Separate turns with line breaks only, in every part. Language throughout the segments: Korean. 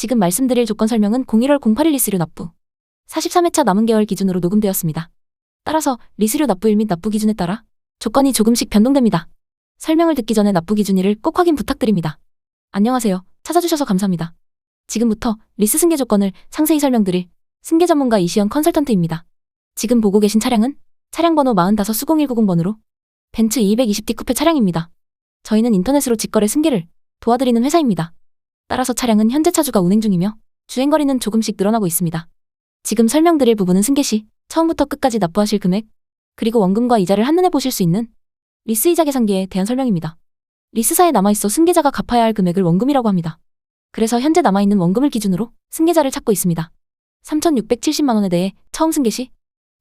지금 말씀드릴 조건 설명은 01월 081 리스료 납부 43회차 남은 개월 기준으로 녹음되었습니다. 따라서 리스료 납부일 및 납부 기준에 따라 조건이 조금씩 변동됩니다. 설명을 듣기 전에 납부 기준일을 꼭 확인 부탁드립니다. 안녕하세요. 찾아주셔서 감사합니다. 지금부터 리스 승계 조건을 상세히 설명드릴 승계 전문가 이시연 컨설턴트입니다. 지금 보고 계신 차량은 차량 번호 45 수공190번으로 벤츠 220D 쿠페 차량입니다. 저희는 인터넷으로 직거래 승계를 도와드리는 회사입니다. 따라서 차량은 현재 차주가 운행 중이며 주행거리는 조금씩 늘어나고 있습니다. 지금 설명드릴 부분은 승계 시 처음부터 끝까지 납부하실 금액, 그리고 원금과 이자를 한눈에 보실 수 있는 리스 이자 계산기에 대한 설명입니다. 리스사에 남아있어 승계자가 갚아야 할 금액을 원금이라고 합니다. 그래서 현재 남아있는 원금을 기준으로 승계자를 찾고 있습니다. 3,670만 원에 대해 처음 승계 시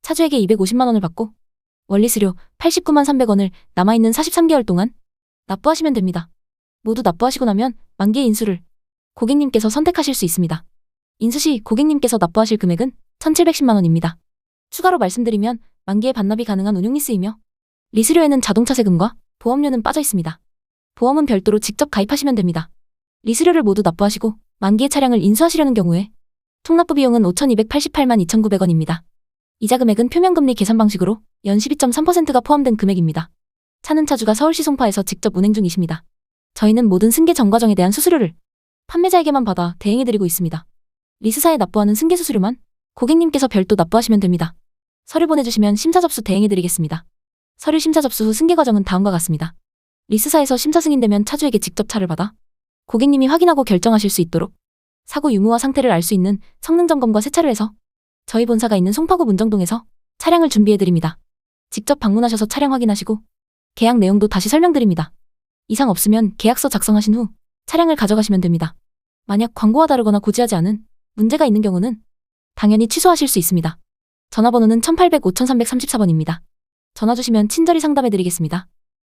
차주에게 250만 원을 받고 원리수료 89만 300원을 남아있는 43개월 동안 납부하시면 됩니다. 모두 납부하시고 나면 만기의 인수를 고객님께서 선택하실 수 있습니다. 인수 시 고객님께서 납부하실 금액은 1,710만 원입니다. 추가로 말씀드리면 만기에 반납이 가능한 운용리스이며 리스료에는 자동차 세금과 보험료는 빠져 있습니다. 보험은 별도로 직접 가입하시면 됩니다. 리스료를 모두 납부하시고 만기의 차량을 인수하시려는 경우에 총납부 비용은 5,288만 2,900원입니다. 이자 금액은 표면금리 계산 방식으로 연 12.3%가 포함된 금액입니다. 차는 차주가 서울시 송파에서 직접 운행 중이십니다. 저희는 모든 승계 전 과정에 대한 수수료를 판매자에게만 받아 대행해드리고 있습니다. 리스사에 납부하는 승계 수수료만 고객님께서 별도 납부하시면 됩니다. 서류 보내주시면 심사 접수 대행해드리겠습니다. 서류 심사 접수 후 승계 과정은 다음과 같습니다. 리스사에서 심사 승인되면 차주에게 직접 차를 받아 고객님이 확인하고 결정하실 수 있도록 사고 유무와 상태를 알 수 있는 성능 점검과 세차를 해서 저희 본사가 있는 송파구 문정동에서 차량을 준비해드립니다. 직접 방문하셔서 차량 확인하시고 계약 내용도 다시 설명드립니다. 이상 없으면 계약서 작성하신 후 차량을 가져가시면 됩니다. 만약 광고와 다르거나 고지하지 않은 문제가 있는 경우는 당연히 취소하실 수 있습니다. 전화번호는 1800 5334번입니다. 전화 주시면 친절히 상담해 드리겠습니다.